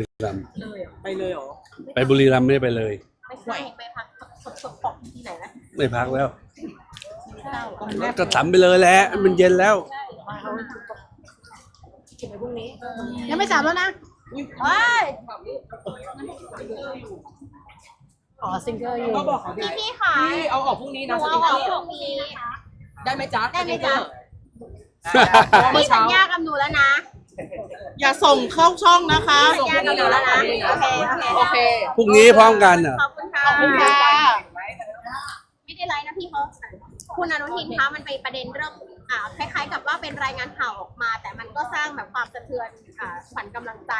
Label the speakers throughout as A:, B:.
A: รีรัมย์
B: เลยเหรอไปเลยเหรอ
A: ไปบุรีรัมย์ไม่ได้ไปเลย
C: ไม่ใช่ไปพักสดสดของที่ไหนนะ
A: ไม่พักแล้ว
C: ใช่
A: ก็ทำไปเลยแหละมันเย็นแล้ว
C: ยังไม่สามแล้วนะว้ายอ๋อซิงเกิลอยู่
B: ก็บอกเขา
C: พี่
B: พี่
C: พี่ค่ะ
B: พี่เอาออกพรุ่งนี้
C: ห
B: นะ
C: นู
B: ส
C: เอา
B: ติ๊ก
C: อ
B: เก
C: อ
B: อกร์
C: พรุ่งนี้
B: ได้ไหมจ๊ะ
C: ได้ไหมจ๊ะ
B: เมื่อ
C: พี่สั
B: เช้า
C: ญญากับหนูแล้วนะ
D: อย่าส่งเข้าช่องนะคะ
C: สัญญากับหนูแล้วนะโอเคโอเค
B: โอเค
A: พรุ่งนี้พร้อมกันอะ
C: ขอบคุณค่ะ
D: ขอบคุณค่ะ
C: ไม่ได้ไลน์นะพี่เขาคุณอนุทินคะมันเป็นประเด็นเรื่องอ่า คล้ายๆ กับว่าเป็นรายงานข่าวออกมา แต่มันก็สร้างแบบความสะเทือนอ่าขวัญกำลังใจ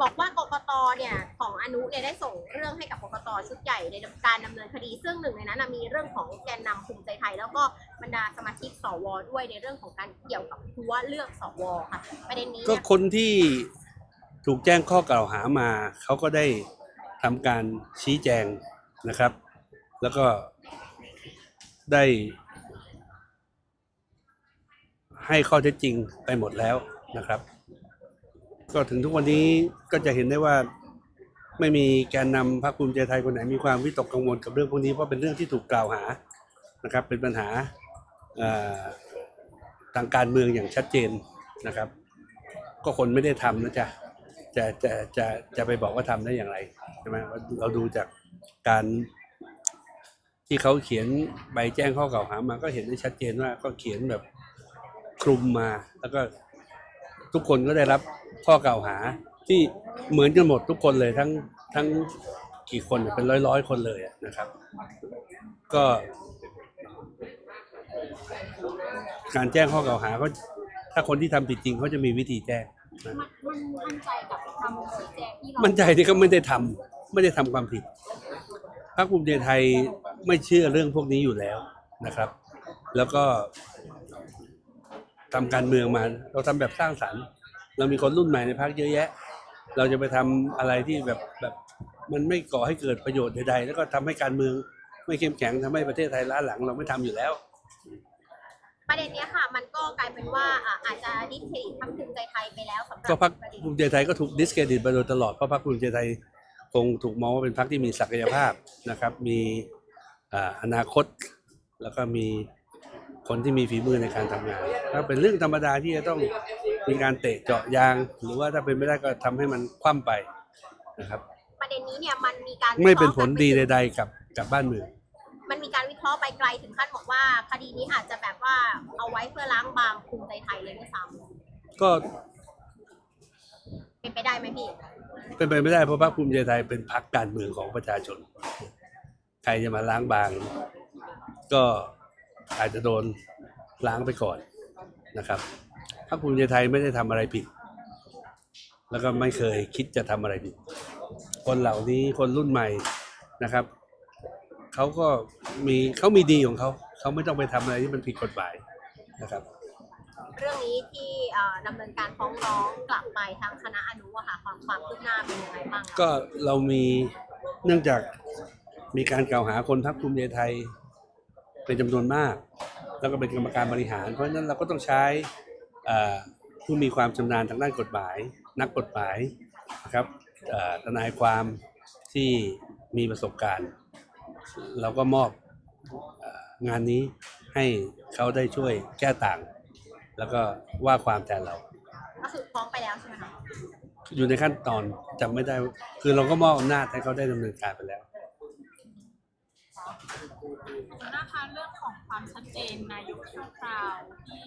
C: บอกว่ากกตเนี่ยของอนุเนี่ยได้ส่งเรื่องให้กับกกตชุดใหญ่ในการดำเนินคดี ซึ่งหนึ่งในนั้นนะมีเรื่องของแกนนำภูมิใจไทย แล้วก็บรรดาสมาชิกสวด้วยในเรื่องของการเกี่ยวกับหัวเลือกสวค่ะประเด็นนี้
A: ก็
C: เนี่ย
A: คนที่ถูกแจ้งข้อกล่าวหามา เขาก็ได้ทำการชี้แจงนะครับ แล้วก็ได้ ให้ข้อเท็จจริงไปหมดแล้วนะครับ ก็ถึงทุกวันนี้ก็จะเห็นได้ว่าไม่มีแกนนำพรรคภูมิใจไทยคนไหนมีความวิตกกังวลกับเรื่องพวกนี้เพราะเป็นเรื่องที่ถูกกล่าวหานะครับ เป็นปัญหาทางการเมืองอย่างชัดเจนนะครับ ก็คนไม่ได้ทำนะจ๊ะจะจะจะจะไปบอกว่าทำได้อย่างไรใช่ไหมเราดูจากการที่เขาเขียนใบแจ้งข้อกล่าวหามาก็เห็นได้ชัดเจนว่าก็เขียนแบบ ลุมมา แล้วก็ทุกคนก็ได้รับข้อกล่าวหาที่เหมือนกันหมดทุกคนเลยทั้งทั้งกี่คนเนี่ยเป็นร้อยร้อยๆคนเลยอะนะครับ ก็ การแจ้งข้อกล่าวหาก็ถ้าคนที่ทำผิดจริงเขาจะมีวิธีแจ้งนะ
C: มันมันมั่นใจกับคำชี้แจงที่เรา
A: มั่นใจที่เขาไม่ได้ทำไม่ได้ทำความผิดพรรคภูมิใจไทยไม่เชื่อเรื่องพวกนี้อยู่แล้วนะครับ แล้วก็ ทำการเมืองมา เราทำแบบสร้างสรรค์ เรามีคนรุ่นใหม่ในพรรคเยอะแยะ เราจะไปทำอะไรที่แบบแบบมันไม่ก่อให้เกิดประโยชน์ใดๆ แล้วก็ทำให้การเมืองไม่เข้มแข็งทำให้ประเทศไทยล้าหลังเราไม่ทำอยู่แล้ว
C: ประเด็นเนี้ยค่ะ มันก็กลายเป็นว่าอ่าอาจจะดิสเครดิตทางภูมิใจไทยไปแล้วสำหรับ
A: ก็พรรค
C: ประเด็น
A: ภูมิใจไทยก็ถูกดิสเครดิตมาโดยตลอดเพราะพรรคภูมิใจไทยคงถูกมองว่าเป็นพรรคที่มีศักยภาพนะครับ มีอ่าอนาคตแล้วก็มี คนที่มีฝีมือในการทำงานก็เป็นเรื่องธรรมดาที่จะต้องมีการเตะเจาะยาง หรือว่าถ้าเป็นไม่ได้ก็ทำให้มันคว่ำไปนะครับ
C: ประเด็นนี้เนี่ยมันมีการ
A: ไม่เป็นผลดี
C: วิคราะห์
A: ใด ๆ กับกับบ้านเมือง
C: มันมีการวิเคราะห์ไปไกลถึงขั้นบอกว่า คดีนี้อาจจะแบบว่าเอาไว้เพื่อล้างบางภูมิใจไทยเลยด้วยซ้
A: ก็ำ
C: เป็นไปได้ไหมพี่
A: เป็นไปไม่ได้เพราะพรรคภูมิใจไทยเป็นพรรคการเมืองของประชาชน ใครจะมาล้างบาง ก็ อาจจะโดนล้างไปก่อนนะครับพรรคภูมิใจไทยไม่ได้ทำอะไรผิด แล้วก็ไม่เคยคิดจะทำอะไรผิด คนเหล่านี้คนรุ่นใหม่นะครับเขาก็มีเขามีดีของเขาเขาไม่ต้องไปทำอะไรที่มันผิดกฎหมายนะครับ
C: เรื่องนี้ที่เอ่อดำเนินการฟ้องร้องกลับไปทางคณะอนุอะค่ะความความคืบหน้าเป็นยังไงบ้างอะ
A: ก็เรามีเนื่องจากมีการกล่าวหาคนพรรคภูมิใจไทย เป็นจำนวนมาก แล้วก็เป็นกรรมการบริหาร เพราะฉะนั้นเราก็ต้องใช้เอ่อผู้มีความชำนาญทางด้านกฎหมาย นักกฎหมายนะครับเอ่อทนายความที่มีประสบการณ์ เราก็มอบเอ่องานนี้ให้เขาได้ช่วยแก้ต่าง แล้วก็ว่าความแทนเรา
C: ก็คือฟ้องไปแล้วใช่ไหมคะ
A: อยู่ในขั้นตอนจำไม่ได้ คือเราก็มอบอำนาจให้เขาได้ดำเนินการไปแล้ว
E: นะ คะเรื่องของความชัดเจนนายกชั่วคราวที่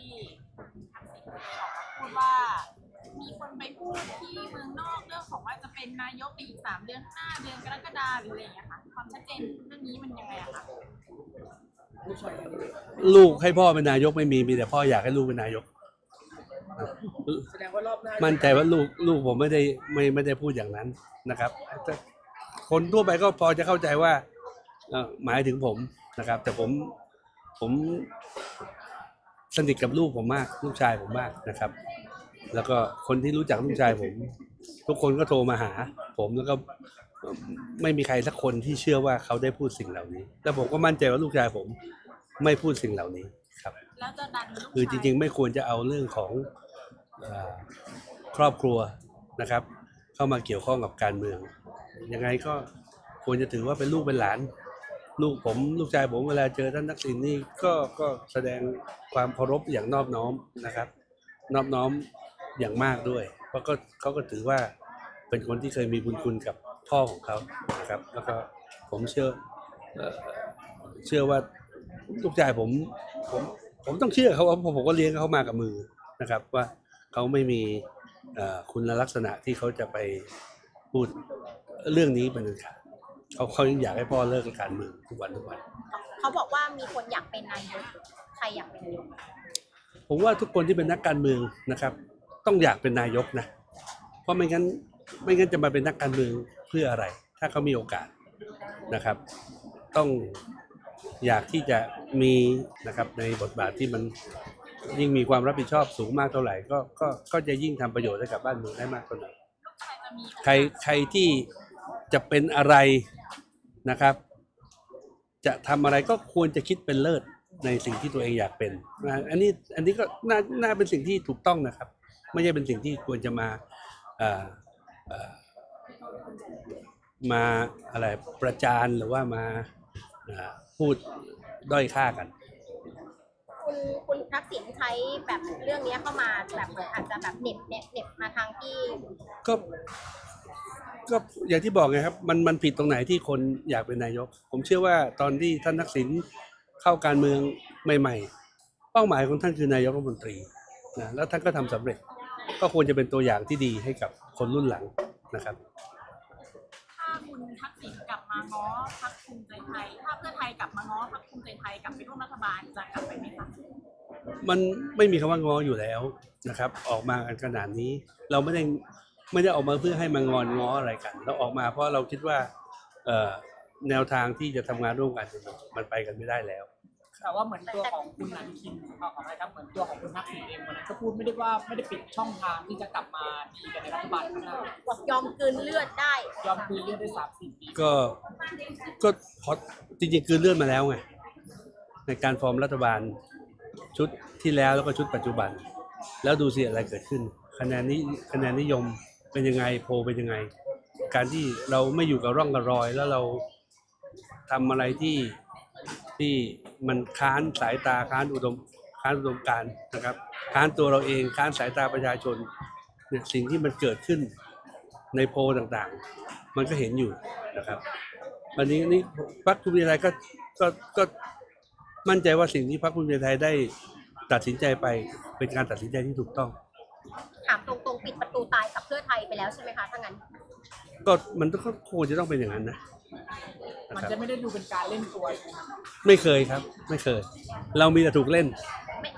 E: คุณทักษิณเคยออกมาพูดว่า มีคนไปพูดที่เมืองนอกเรื่องของว่าจะเป็นนายกในอีกสามเดือนห้าเดือนกรกฎาหรืออะไรอย่างเงี้ยค่ะความชัดเจนเรื่องนี้มันยังไงอะคะ
A: ลูกให้พ่อเป็นนายกไม่มีมีแต่พ่ออยากให้ลูกเป็นนายก
B: แสดงว่ารอบหน้า
A: มั่นใจว่าลูกลูกผมไม่ได้ไม่ไม่ได้พูดอย่างนั้นนะครับแต่คนทั่วไปก็พอจะเข้าใจว่าเอ่อหมายถึงผมนะครับ แต่ผม ผมสนิทกับลูกผมมาก ลูกชายผมมากนะครับ แล้วก็คนที่รู้จักลูกชายผม ทุกคนก็โทรมาหา ผมแล้วก็เอ่อไม่มีใครสักคนที่เชื่อว่าเขาได้พูดสิ่งเหล่านี้ แล้วผมก็มั่นใจว่าลูกชายผมไม่พูดสิ่งเหล่านี้ครับ
E: แล้วจะดันลูก
A: คือจ
E: ชาย
A: ริง ๆ ไม่ควรจะเอาเรื่องของเออครอบครัวนะครับ เข้ามาเกี่ยวข้องกับการเมืองยังไงก็ควรจะถือว่าเป็นลูกเป็นหลาน ลูกผมลูกชายผมเวลาเจอท่านทักษิณนี่ก็ก็แสดงความเคารพอย่างนอบน้อมนะครับ นอบน้อมอย่างมากด้วย เพราะก็เขาก็ถือว่าเป็นคนที่เคยมีบุญคุณกับพ่อของเขานะครับ แล้วก็ผมเชื่อเชื่อว่าลูกชายผมผมผมต้องเชื่อเขาเพราะผมก็เลี้ยงเขามากับมือนะครับ ว่าเขาไม่มีคุณลักษณะที่เขาจะไปพูดเรื่องนี้เป็นขาด เขาเขายังอยากให้พ่อเลิกการเมืองทุกวันทุกวัน
C: เขาบอกว่ามีคนอยากเป็นนายกใครอยากเป็นนายก
A: ผมว่าทุกคนที่เป็นนักการเมืองนะครับ ต้องอยากเป็นนายกนะ เพราะไม่งั้นไม่งั้นจะมาเป็นนักการเมืองเพื่ออะไร ถ้าเขามีโอกาสนะครับ ต้องอยากที่จะมีนะครับในบทบาทที่มันยิ่งมีความรับผิดชอบสูงมากเท่าไหร่ก็ก็ก็จะยิ่งทำประโยชน์ให้กับบ้านเมืองได้มากเท่านั้น
E: ใครจะมี
A: ใครใครที่จะเป็นอะไร นะครับ จะทำอะไรก็ควรจะคิดเป็นเลิศในสิ่งที่ตัวเองอยากเป็นนะอันนี้อันนี้ก็น่าน่าเป็นสิ่งที่ถูกต้องนะครับ ไม่ใช่เป็นสิ่งที่ควรจะมาเอ่อเอ่อมาอะไรประจานหรือว่ามาเอ่อพูดด้อยค่ากัน
C: คุณคุณทักษิณใช้แบบเรื่องนี้เข้ามาแบบเหมือนอาจจะแบบเหน็บเหน็บเหน็บมาทางที่
A: ก็ ก็อย่างที่บอกไงครับมันมันผิดตรงไหนที่คนอยากเป็นนายก ผมเชื่อว่าตอนที่ท่านทักษิณเข้าการเมืองใหม่ ๆ เป้าหมายของท่านคือนายกรัฐมนตรีนะแล้วท่านก็ทำสำเร็จ ก็ควรจะเป็นตัวอย่างที่ดีให้กับคนรุ่นหลังนะครับ
E: ถ้าคุณทักษิณกลับมาง้อพรรคภูมิใจไทย ถ้าเพื่อไทยกลับมาง้อพรรคภูมิใจไทยกลับไปร่วมรัฐบาลจะกลับไปไหมคะ
A: มันไม่มีคำว่างออยู่แล้วนะครับ ออกมากันขนาดนี้ เราไม่ได้ ไม่ได้ออกมาเพื่อให้มางอนง้ออะไรกัน เราออกมาเพราะเราคิดว่าเออแนวทางที่จะทำงานร่วมกันมันไปกันไม่ได้แล้ว
B: แต่ว่าเหมือนตัวของคุณอนุทินขอขออภัยครับเหมือนตัวของคุณทักษิณเองวันนั้นก็พูดไม่ได้ว่าไม่ได้ปิดช่องทางที่จะกลับมาดีกันในรัฐบาลข้างหน้า
C: บอกยอมกลืนเลือดได้
B: ยอมคุยเรื่องได้สามสี่ปี
A: ก็ก็พอจริงๆคือเลือนมาแล้วไงในการฟอร์มรัฐบาลชุดที่แล้วแล้วก็ชุดปัจจุบัน แล้วดูสิอะไรเกิดขึ้นคะแนนนี้คะแนนนิยม เป็นยังไงโพลเป็นยังไง การที่เราไม่อยู่กับร่องกับรอย แล้วเราทำอะไรที่ที่มันค้านสายตาค้านอุดมค้านอุดมการนะครับ ค้านตัวเราเองค้านสายตาประชาชนเนี่ยสิ่งที่มันเกิดขึ้นในโพลต่างๆ มันก็เห็นอยู่นะครับ วันนี้นี่พรรคภูมิใจไทยก็ก็ก็มั่นใจว่าสิ่งที่พรรคภูมิใจไทยได้ตัดสินใจไปเป็นการตัดสินใจที่ถูกต้อง
C: ถามตรง ตูตายกับเพื่อไทยไปแล้วใช่ไหมคะถ้างั้น
A: ก็มันก็ควรจะต้องเป็นอย่างนั้นนะนะ
B: มัน
A: ครับ
B: จะไม่ได้ดูเป็นการเล่นตัวใช่ไหมครับ
A: ไม่เคยครับ ไม่เคย เรามีแต่ถูกเล่น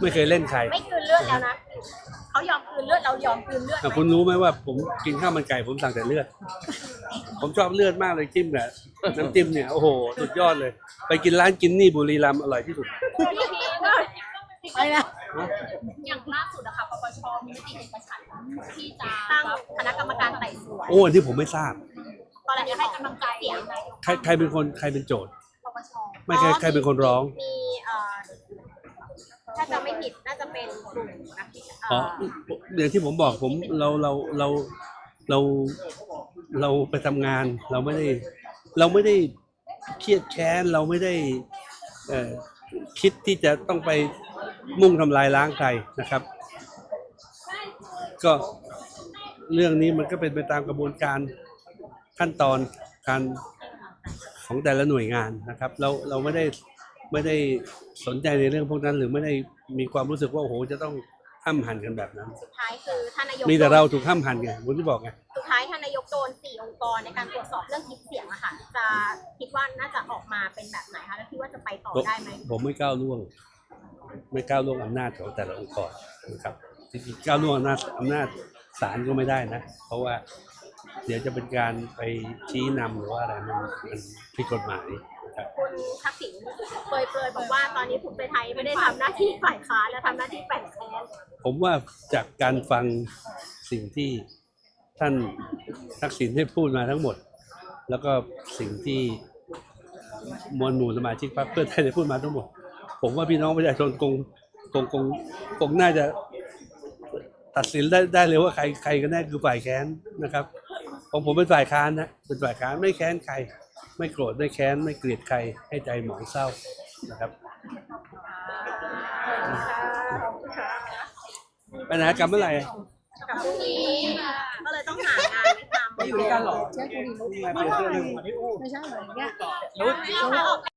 A: ไม่เคยเล่นใคร
C: ไม่กลืนเลือดแล้วนะเขายอมกลืนเลือดเรายอมกลืนเลือดไห
A: อะ
C: ม
A: คุณรู้ไหมว่าผมกินข้าวมันไก่ผมสั่งแต่เลือด ผมชอบเลือดมากเลยจิ้มเนี่ยน้ำจิ้มเนี่ยโอ้โหสุดยอดเลย ไปกินร้านกินนี่บุรีรัมย์อร่อยที่สุด
C: ไปนะ
E: อย่างล่าสุดอะค่ะปปชมีมติเอกฉันท์ที่จะ
C: ตั้งคณะกรรมการไต่สวน
A: โอ้อันที่ผมไม่ทราบ
C: ตอนแรกให้กำลังใจเสียง
A: ใครใครเป็นคนใครเป็นโจทย์
C: ปปช
A: ไม่ใครใครเป็นคนร้อง
C: มีเอ่อถ้าจะไม่ผิดน่าจะเป็นกลุ่มนะ
A: อ๋อ
C: เอ่อ
A: อย่างที่ผมบอกผมเราเราเราเราเราไปทำงาน เราไม่ได้ เราไม่ได้เครียดแค้นเราไม่ได้เอ่อคิดที่จะต้องไป มุ่งทำลายล้างใครนะครับ ก็เรื่องนี้มันก็เป็นไปตามกระบวนการขั้นตอนการของแต่ละหน่วยงานนะครับ เราเราไม่ได้ไม่ได้สนใจในเรื่องพวกนั้นหรือไม่ได้มีความรู้สึกว่าโอ้โหจะต้องห้ามหันกันแบบนั้น
C: สุดท้ายคือท่านนายก
A: มีแต่เราถูกห้ามหันไงผมที่บอกไง
C: สุดท้ายท่านนายกโดนสี่องค์กรในการตรวจสอบเรื่องคลิปเสียงอะค่ะจะคิดว่าน่าจะออกมาเป็นแบบไหนคะแล้วคิดว่าจะไปต่อได้ไหม
A: ผมไม่ก้าวล่วง ไม่ก้าวล่วงอำนาจของแต่ละองค์กรนะครับจริงๆก้าวล่วงอำนาจอำนาจศาลก็ไม่ได้นะ เพราะว่าเดี๋ยวจะเป็นการไปชี้นำหรือว่าอะไรมันมันผิดกฎหมายนะครับ
C: คุณทักษิณเปรยๆบอกว่าตอนนี้ภูมิใจไทยไม่ได้ทำหน้าที่ฝ่ายค้านและทำหน้าที่แป่งแค้น
A: ผมว่าจากการฟังสิ่งที่ท่านทักษิณได้พูดมาทั้งหมด แล้วก็สิ่งที่มวลหมู่สมาชิกพรรคเพื่อไทยได้พูดมาทั้งหมด ผมว่าพี่น้องประชาชนคงคงคงคงน่าจะตัดสินได้ได้เลยว่าใครใครกันแน่คือฝ่ายแค้นนะครับผมผมเป็นฝ่ายค้านนะเป็นฝ่ายค้านไม่แค้นใคร ไม่โกรธไม่แค้นไม่เกลียดใครให้ใจหมองเศร้านะครับไปไหนกลับเมื่อไหร่
C: กับพรุ่งนี้ก็เลยต้องหางานทำ
B: อยู่ด้วยกันเหรอ
A: มาเปลี่ยนเสื้อหนึ่ง
C: ไม่ใช่เหมือนเนี้ย